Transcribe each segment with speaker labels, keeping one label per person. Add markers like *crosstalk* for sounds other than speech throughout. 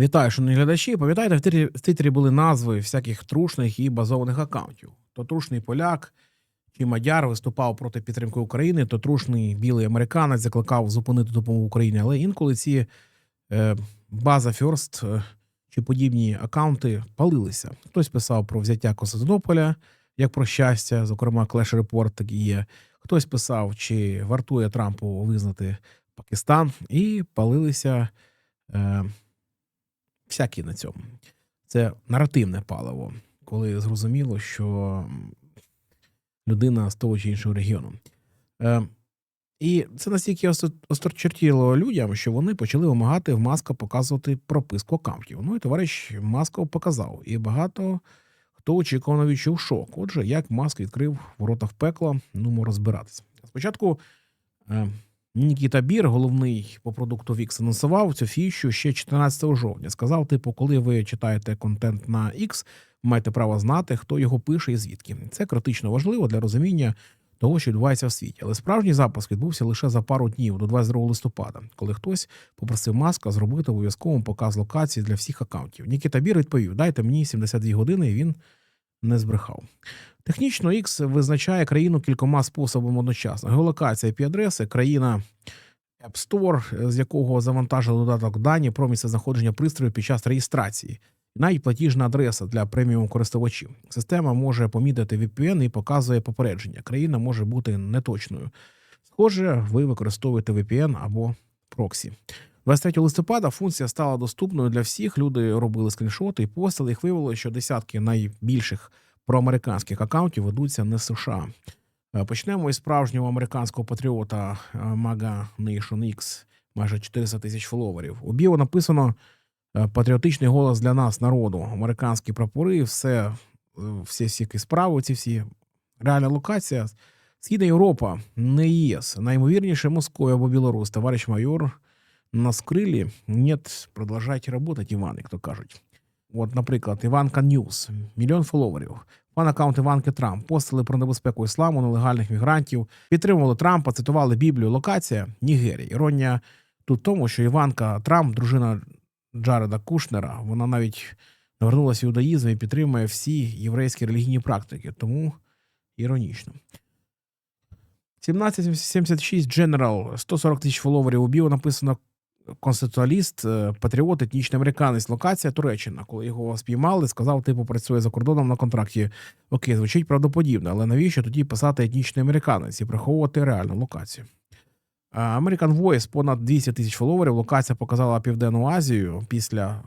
Speaker 1: Вітаю, шановні глядачі. Пам'ятаєте, в Твіттері- в Твіттері були назви всяких трушних і базованих акаунтів. То трушний поляк чи мадяр виступав проти підтримки України, то трушний білий американець закликав зупинити допомогу Україні. Але інколи ці е, база Фьорст е, чи подібні акаунти палилися. Хтось писав про взяття Константинополя як про щастя, зокрема, Clash Report так і є. Хтось писав, чи вартує Трампу визнати Пакистан, і палилися. Е, всякі на цьому. Це наративне паливо, коли зрозуміло, що людина з того чи іншого регіону. Е, і це настільки осто- острочертіло людям, що вони почали вимагати в Маска показувати прописку аккаунтів. Ну і товариш Масков показав. І багато хто очікувано відчув шок. Отже, як Маск відкрив ворота в пекло, ну розбиратися. Спочатку е, Нікіта Бір, головний по продукту Wix, анонсував цю фіщу ще 14 жовтня. Сказав: типу, коли ви читаєте контент на X, маєте право знати, хто його пише і звідки. Це критично важливо для розуміння того, що відбувається в світі. Але справжній запуск відбувся лише за пару днів до 22 листопада, коли хтось попросив маска зробити обов'язковим показ локації для всіх акаунтів. Нікіта Бір відповів: дайте мені 72 години, і він не збрехав. Технічно X визначає країну кількома способами одночасно: геолокація IP-адреси, країна App Store, з якого завантажили додаток дані про місцезнаходження пристрою під час реєстрації, навіть платіжна адреса для преміум користувачів. Система може помітити VPN і показує попередження. Країна може бути неточною. Схоже, ви використовуєте VPN або проксі. 23 листопада функція стала доступною для всіх. Люди робили скріншоти і постили. Їх виявилося, що десятки найбільших проамериканських акаунтів ведуться не США. Е, Почнемо із справжнього американського патріота е, MAGA Nation X, майже 400 тисяч фоловерів. У біо написано е, патріотичний голос для нас, народу, американські прапори, все, е, всі справи, ці всі реальна локація. Східна Європа, не ЄС, найімовірніше Московія або Білорусь, товариш майор на скрилі. Нет, продовжайте работать, Іван, як то кажуть. От, наприклад, Іванка Ньюс, мільйон фоловерів. Фан аккаунт Іванки Трамп постили про небезпеку ісламу, нелегальних мігрантів, підтримували Трампа, цитували Біблію. Локація Нігерія. Іронія тут в тому, що Іванка Трамп, дружина Джареда Кушнера, вона навіть навернулася в юдаїзм і підтримує всі єврейські релігійні практики. Тому іронічно. 1776 General, 140 тисяч фоловерів у біо написано конституаліст, е, патріот, етнічний американець, локація Туреччина. Коли його спіймали, сказав, типу, працює за кордоном на контракті. Окей, звучить правдоподібно, але навіщо тоді писати етнічний американець і приховувати реальну локацію? А, American Voice понад 200 тисяч фоловерів. Локація показала Південну Азію. Після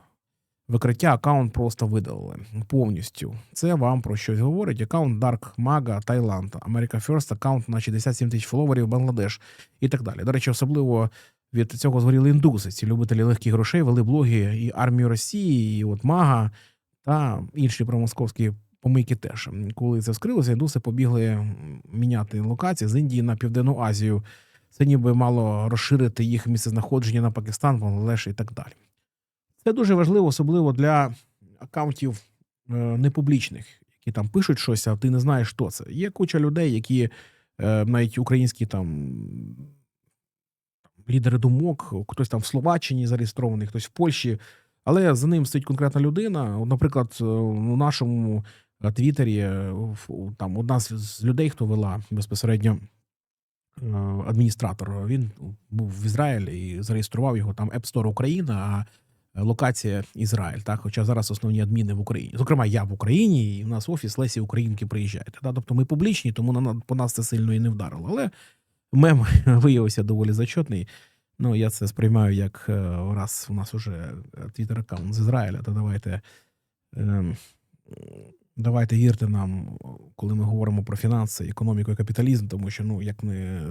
Speaker 1: викриття аккаунт просто видалили повністю. Це вам про щось говорить. Аккаунт Dark Maga, Таїланд, America First, аккаунт на 67 тисяч фоловерів, Бангладеш і так далі. До речі, особливо від цього згоріли індуси. Ці любителі легких грошей вели блоги і армію Росії, і от Мага та інші промосковські помийки теж. Коли це вскрилося, індуси побігли міняти локації з Індії на Південну Азію. Це ніби мало розширити їх місцезнаходження на Пакистан, Бангладеш і так далі. Це дуже важливо, особливо для акаунтів е, непублічних, які там пишуть щось, а ти не знаєш, хто це. Є куча людей, які е, навіть українські там лідери думок, хтось там в Словаччині зареєстрований, хтось в Польщі, але за ним стоїть конкретна людина. Наприклад, е, у нашому е, Твіттері е, там одна з- людей, хто вела безпосередньо адміністратор, він був в Ізраїлі і зареєстрував його там App Store Україна, а локація Ізраїль. Так, хоча зараз основні адміни в Україні. Зокрема, я в Україні, і в нас офіс Лесі Українки приїжджаєте. Тобто ми публічні, тому по нас це сильно і не вдарило. Але мем *laughs* виявився доволі зачетний. Ну, я це сприймаю як е, раз у нас уже твіттер аккаунт з Ізраїля, то давайте. ем, Давайте вірте нам, коли ми говоримо про фінанси, економіку і капіталізм, тому що ну як не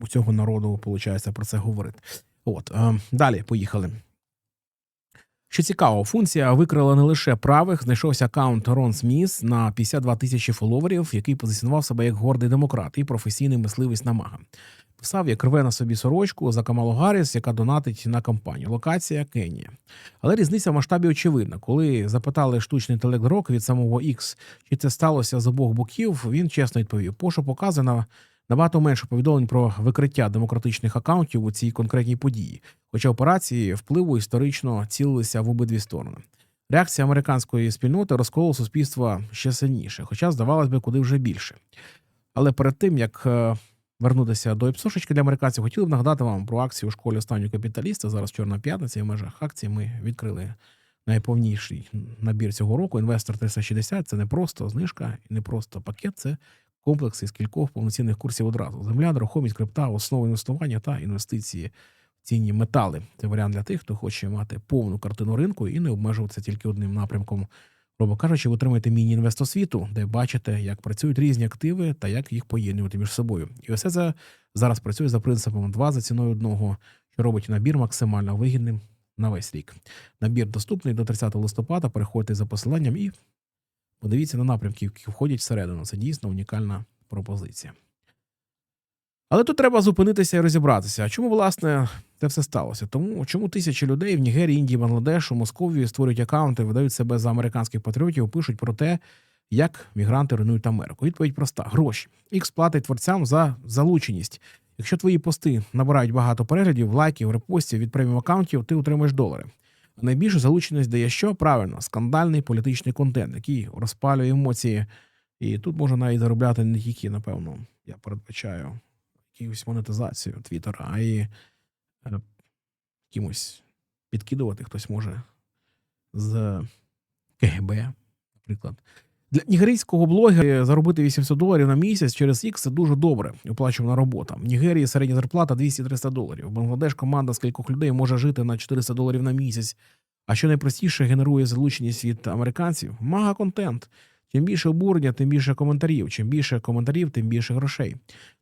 Speaker 1: у цього народу виходить про це говорити. От е, далі поїхали. Що цікаво, функція викрила не лише правих, знайшовся аккаунт Рон Сміс на 52 тисячі фоловерів, який позиціонував себе як гордий демократ і професійний мисливець на мага. Писав, як рве на собі сорочку за Камалу Гарріс, яка донатить на кампанію. Локація Кенія. Але різниця в масштабі очевидна. Коли запитали штучний інтелект рок від самого X, чи це сталося з обох боків, він чесно відповів: Пошу показує на Набагато менше повідомлень про викриття демократичних акаунтів у цій конкретній події, хоча операції впливу історично цілилися в обидві сторони. Реакція американської спільноти розколола суспільства ще сильніше, хоча здавалось би, куди вже більше. Але перед тим як е, вернутися до епсошечки для американців, хотів би нагадати вам про акцію у школі останнього капіталіста. Зараз Чорна п'ятниця. І в межах акції ми відкрили найповніший набір цього року. Інвестор 360 це не просто знижка і не просто пакет, це комплекс із кількох повноцінних курсів одразу. Земля, нерухомість, крипта, основи інвестування та інвестиції в цінні метали. Це варіант для тих, хто хоче мати повну картину ринку і не обмежуватися тільки одним напрямком. Грубо кажучи, ви отримаєте міні-інвестосвіту, де бачите, як працюють різні активи та як їх поєднувати між собою. І все це зараз працює за принципом 2 за ціною одного, що робить набір максимально вигідним на весь рік. Набір доступний до 30 листопада. Переходьте за посиланням і подивіться на напрямки, які входять всередину. Це дійсно унікальна пропозиція. Але тут треба зупинитися і розібратися. А чому, власне, це все сталося? Тому чому тисячі людей в Нігерії, Індії, Бангладешу, Московії створюють акаунти, видають себе за американських патріотів, пишуть про те, як мігранти руйнують Америку. Відповідь проста: гроші. Ікс платить творцям за залученість. Якщо твої пости набирають багато переглядів, лайків, репостів від преміум акаунтів, ти отримаєш долари. Найбільшу залученість дає що? Правильно, скандальний політичний контент, який розпалює емоції. І тут можна навіть заробляти не тільки, напевно, я передбачаю якусь монетизацію Твіттера, а й якимось кимось підкидувати хтось може з КГБ, наприклад. Для нігерійського блогера заробити 800 доларів на місяць через X – це дуже добре оплачувана робота. В Нігерії середня зарплата 200-300 доларів. В Бангладеш команда з кількох людей може жити на 400 доларів на місяць. А що найпростіше генерує залученість від американців? Мага контент. Чим більше обурення, тим більше коментарів. Чим більше коментарів, тим більше грошей.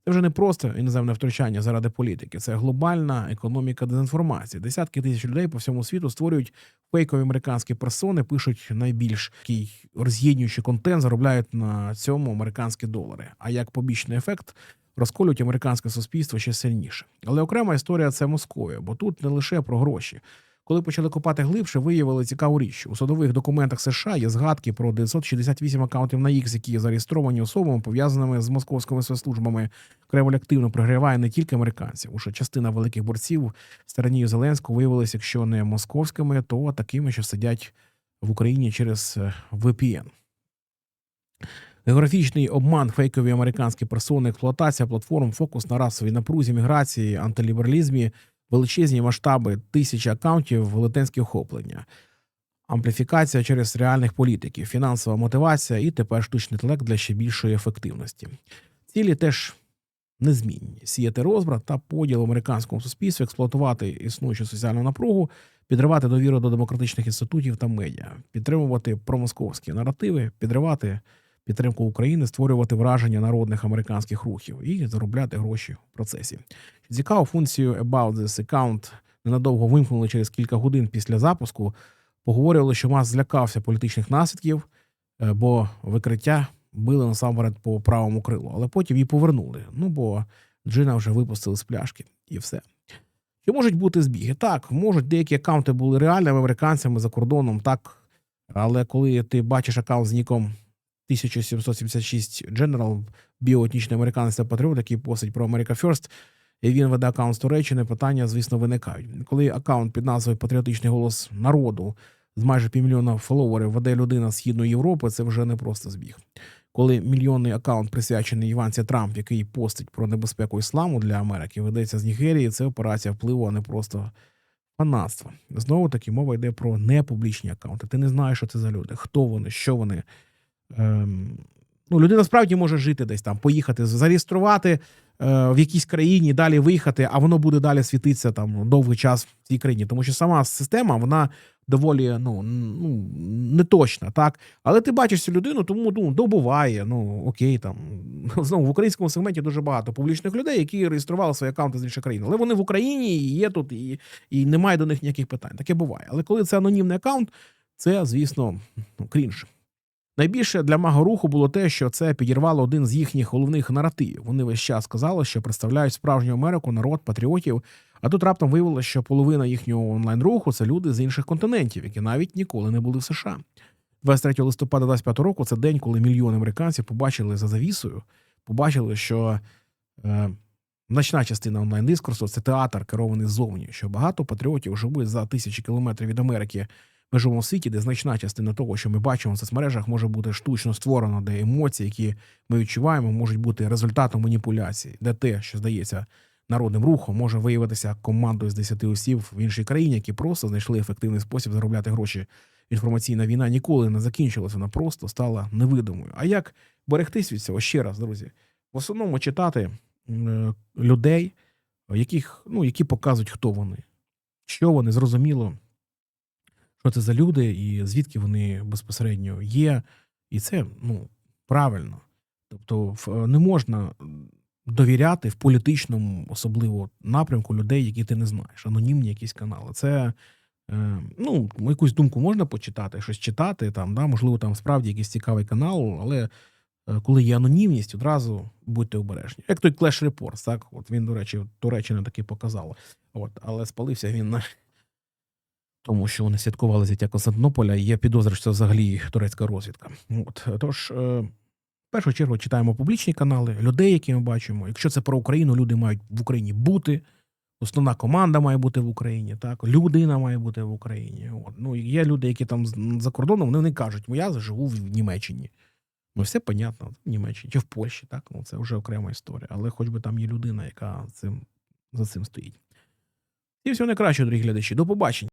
Speaker 1: Це вже не просто іноземне втручання заради політики, це глобальна економіка дезінформації. Десятки тисяч людей по всьому світу створюють фейкові американські персони, пишуть найбільш такий роз'єднуючий контент, заробляють на цьому американські долари. А як побічний ефект розколюють американське суспільство ще сильніше. Але окрема історія це Московія, бо тут не лише про гроші. Коли почали копати глибше, виявили цікаву річ. У судових документах США є згадки про 968 акаунтів на X, які зареєстровані особами, пов'язаними з московськими спецслужбами. Кремль активно прогріває не тільки американців. Уже частина великих борців стороні Зеленського виявилися, якщо не московськими, то такими, що сидять в Україні через е, VPN. Географічний обман, фейкові американські персони, експлуатація платформ, фокус на расовій напрузі, міграції, антилібералізмі, величезні масштаби тисячі акаунтів, велетенські охоплення, ампліфікація через реальних політиків, фінансова мотивація і тепер штучний інтелект для ще більшої ефективності. Цілі теж незмінні: сіяти розбрат та поділ в американському суспільстві, експлуатувати існуючу соціальну напругу, підривати довіру до демократичних інститутів та медіа, підтримувати промосковські наративи, підривати підтримку України, створювати враження народних американських рухів і заробляти гроші в процесі. Цікаво, функцію About this account ненадовго вимкнули через кілька годин після запуску. Поговорювали, що Маск злякався політичних наслідків, е, бо викриття били насамперед по правому крилу, але потім її повернули. Ну бо Джина вже випустили з пляшки і все. Чи можуть бути збіги? Так, можуть деякі аккаунти були реальними американцями за кордоном, так. Але коли ти бачиш аккаунт з ніком 1776 General, біоетнічний американець та патріот, який постить про America First, і він веде аккаунт з Туреччини, питання, звісно, виникають. Коли аккаунт під назвою Патріотичний голос народу з майже півмільйона фоловерів веде людина Східної Європи, це вже не просто збіг. Коли мільйонний аккаунт присвячений Іванці Трамп, який постить про небезпеку ісламу для Америки, ведеться з Нігерії, це операція впливу, а не просто фанатство. Знову таки мова йде про непублічні аккаунти. Ти не знаєш, що це за люди, хто вони, що вони. Ем, ну, людина справді може жити десь там, поїхати, зареєструвати е, в якійсь країні, далі виїхати, а воно буде далі світитися там довгий час в цій країні. Тому що сама система вона доволі ну, ну не точна, так. Але ти бачиш цю людину, тому ну, добуває. Ну окей, там *laughs* знову в українському сегменті дуже багато публічних людей, які реєстрували свої аккаунти з інших країн. Але вони в Україні і є тут, і, і немає до них ніяких питань. Таке буває. Але коли це анонімний аккаунт, це звісно ну, крінж. Найбільше для мага руху було те, що це підірвало один з їхніх головних наративів. Вони весь час сказали, що представляють справжню Америку, народ патріотів. А тут раптом виявилося, що половина їхнього онлайн руху це люди з інших континентів, які навіть ніколи не були в США. 23 листопада 25 року це день, коли мільйони американців побачили за завісою, побачили, що Е, значна частина онлайн-дискурсу це театр, керований ззовні, що багато патріотів живуть за тисячі кілометрів від Америки межовому світі, де значна частина того, що ми бачимо в соцмережах, може бути штучно створено, де емоції, які ми відчуваємо, можуть бути результатом маніпуляцій, де те, що здається народним рухом, може виявитися командою з 10 осіб в іншій країні, які просто знайшли ефективний спосіб заробляти гроші. Інформаційна війна ніколи не закінчилася, вона просто стала невидимою. А як берегтись від цього ще раз, друзі? В основному читати е, людей, яких, ну, які показують, хто вони, що вони зрозуміло, що це за люди і звідки вони безпосередньо є. І це ну, правильно. Тобто, не можна довіряти в політичному, особливо напрямку людей, які ти не знаєш, анонімні якісь канали. Це е, ну, якусь думку можна почитати, щось читати, там, да, можливо, там справді якийсь цікавий канал, але е, коли є анонімність, одразу будьте обережні. Як той Clash Reports, так? От він, до речі, Туреччина таки показала. От, але спалився він на тому, що вони святкували зяття Константинополя, і є підозра, що це взагалі турецька розвідка. От, тож, е, в першу чергу читаємо публічні канали, людей, які ми бачимо. Якщо це про Україну, люди мають в Україні бути. Основна команда має бути в Україні, так людина має бути в Україні. От. Ну є люди, які там за кордоном, вони не кажуть, «Ну, я живу в Німеччині. Ну, все понятно, в Німеччині чи в Польщі, так ну це вже окрема історія. Але хоч би там є людина, яка цим за цим стоїть. І всього найкращого, дорогі глядачі. До побачення.